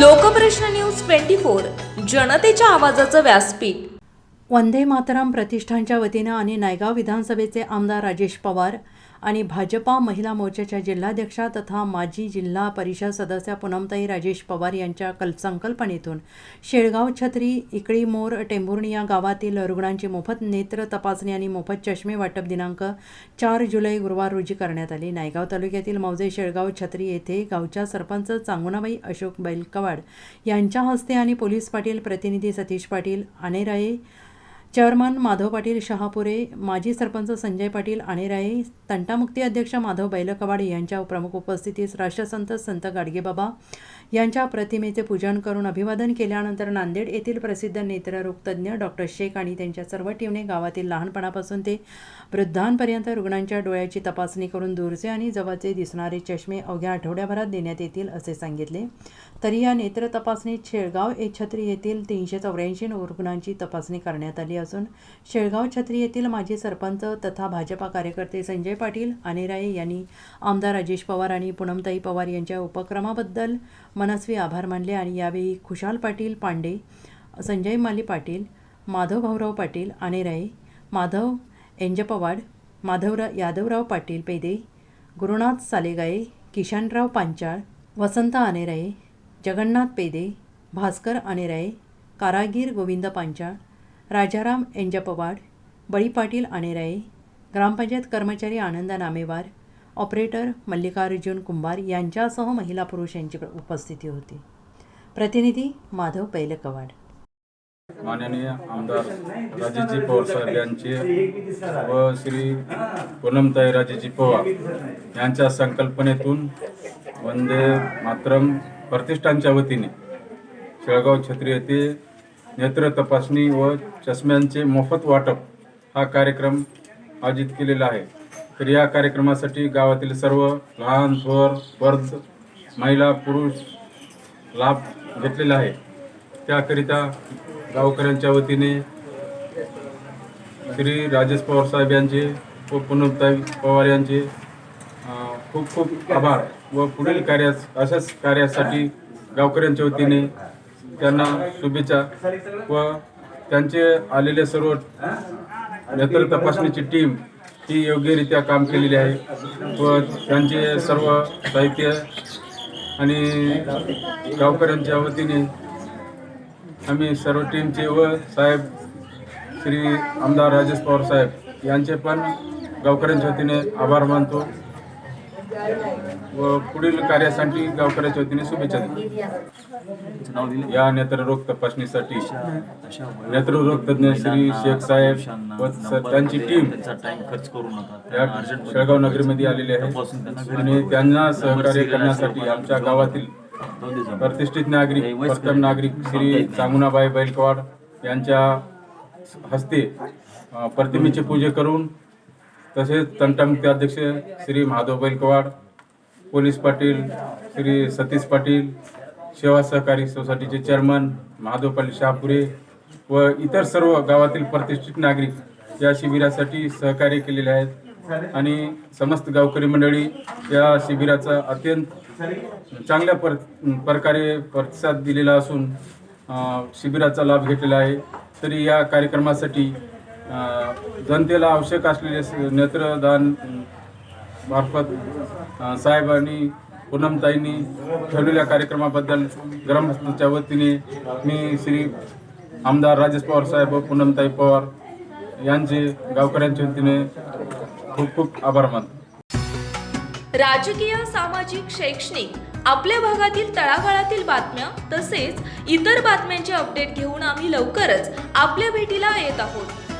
Lokprashna news twenty four जनतेच्या आवाजाचं व्यासपीठ. वंदे मातरम प्रतिष्ठानच्या वतीनं आणि नायगाव विधानसभेचे आमदार राजेश पवार आणि भाजपा महिला मोर्चाच्या जिल्हाध्यक्षा तथा माजी जिल्हा परिषद सदस्या पूनमताई राजेश पवार यांच्या कल संकल्पनेतून शेळगाव छत्री इकळी मोर टेंभुर्णी या गावातील रुग्णांची मोफत नेत्र तपासणी आणि मोफत चष्मे वाटप दिनांक चार जुलै गुरुवार रोजी करण्यात आली. नायगाव तालुक्यातील मौजे शेळगाव छत्री येथे गावच्या सरपंच चांगुणाबाई अशोक बैलकवाड यांच्या हस्ते आणि पोलीस पाटील प्रतिनिधी सतीश पाटील आनेराये चेअरमन माधव पाटील शहापुरे माजी सरपंच संजय पाटील आणेराई तंटामुक्ती अध्यक्ष माधव बैलकवाड यांच्या प्रमुख उपस्थितीत राष्ट्रसंत संत गाडगेबाबा यांच्या प्रतिमेचे पूजन करून अभिवादन केल्यानंतर नांदेड येथील प्रसिद्ध नेत्ररोगतज्ञ डॉक्टर शेख आणि त्यांच्या सर्व टीमने गावातील लहानपणापासून ते वृद्धांपर्यंत रुग्णांच्या डोळ्याची तपासणी करून दूरचे आणि जवळचे दिसणारे चष्मे अवघ्या आठवड्याभरात देण्यात येतील असे सांगितले. तरी या नेत्र तपासणीत शेळगाव ए छत्री येथील तीनशे चौऱ्याऐंशी रुग्णांची तपासणी करण्यात आली असून शेळगाव छत्री येथील माजी सरपंच तथा भाजपा कार्यकर्ते संजय पाटील आणेराये यांनी आमदार राजेश पवार आणि पूनमताई पवार यांच्या उपक्रमाबद्दल मनस्वी आभार मानले आणि यावेळी खुशाल पाटील पांडे संजय माली पाटील माधव भाऊराव पाटील आणेराये माधव एंजपवाड माधवरा यादवराव पाटील पेदे गुरुनाथ सालेगाये किशनराव पांचाळ वसंत आनेराये जगन्नाथ पेदे भास्कर आनेराये कारागीर गोविंद पांचाळ राजाराम एंजपवाड बळी पाटील आनेराये ग्रामपंचायत कर्मचारी आनंद नामेवार ऑपरेटर मल्लिकार्जुन कुंभार यांच्यासह महिला पुरुष यांची उपस्थिती होती. प्रतिनिधी माधव पैलकवाड. माननीय आमदार राजेजी पवार साहेब यांचे व श्री पूनमताई राजेजी पवार यांच्या संकल्पनेतून वंदे मातरम प्रतिष्ठानच्या वतीने शेळगाव छत्री येथे नेत्र तपासणी व चष्म्यांचे मोफत वाटप हा कार्यक्रम आयोजित केलेला आहे. तर या कार्यक्रमासाठी गावातील सर्व लहान थोर वर्ध महिला पुरुष लाभ घेतलेला आहे. त्याकरिता गावकऱ्यांच्या वतीने श्री राजेश पवार साहेब यांचे व पुनमताई पवार यांचे खूप खूप आभार व पुढील कार्यास अशाच कार्यासाठी गावकऱ्यांच्या वतीने त्यांना शुभेच्छा व त्यांचे आलेले सर्व नेत्र तपासणीची टीम ही योग्यरित्या काम केलेली आहे. व त्यांचे सर्व साहित्य आणि गावकऱ्यांच्या वतीने आम्ही सर्व टीमचे व साहेब श्री आमदार राजेश पवार साहेब यांचे पण गावकऱ्यांच्या वतीने आभार मानतो. व पुढील कार्यासाठी गावकऱ्यांच्या वतीने शुभेच्छा या नेत्ररोग तपासणीसाठी नेत्ररोग तज्ञ श्री शेख साहेब व त्यांची टीम खर्च करू नका या शेळगाव नगरीमध्ये आलेले आहे. आणि त्यांना सहकार्य करण्यासाठी आमच्या गावातील प्रतिष्ठित नागरिक प्रथम नागरिक श्री चांगुनाबाई बैलकवाड यांच्या हस्ते प्रतिमेचे पूजे करून तसेच तंटमचे अध्यक्ष श्री माधव बैलकवाड पोलीस पाटील श्री सतीश पाटील सेवा सहकारी सोसायटीचे चेअरमन महादेव पाटील शहापुरे व इतर सर्व गावातील प्रतिष्ठित नागरिक या शिबिरासाठी सहकार्य केलेले आहेत. आणि समस्त गावकरी मंडळी या शिबिराचा अत्यंत चांगल्या पर प्रकारे प्रतिसाद दिलेला असून शिबिराचा लाभ घेतलेला आहे. तरी या कार्यक्रमासाठी जनतेला आवश्यक असलेले नेत्रदान मार्फत साहेबांनी पूनमताईंनी ठेवलेल्या कार्यक्रमाबद्दल ग्रामस्थांच्या वतीने मी श्री आमदार राजेश पवार साहेब व पूनमताई पवार यांचे गावकऱ्यांच्या वतीने खूप खूप आभार मानतो. राजकीय सामाजिक शैक्षणिक आपल्या भागातील तळागाळातील बातम्या तसेच इतर बातम्यांचे अपडेट घेऊन आम्ही लवकरच आपल्या भेटीला येत आहोत.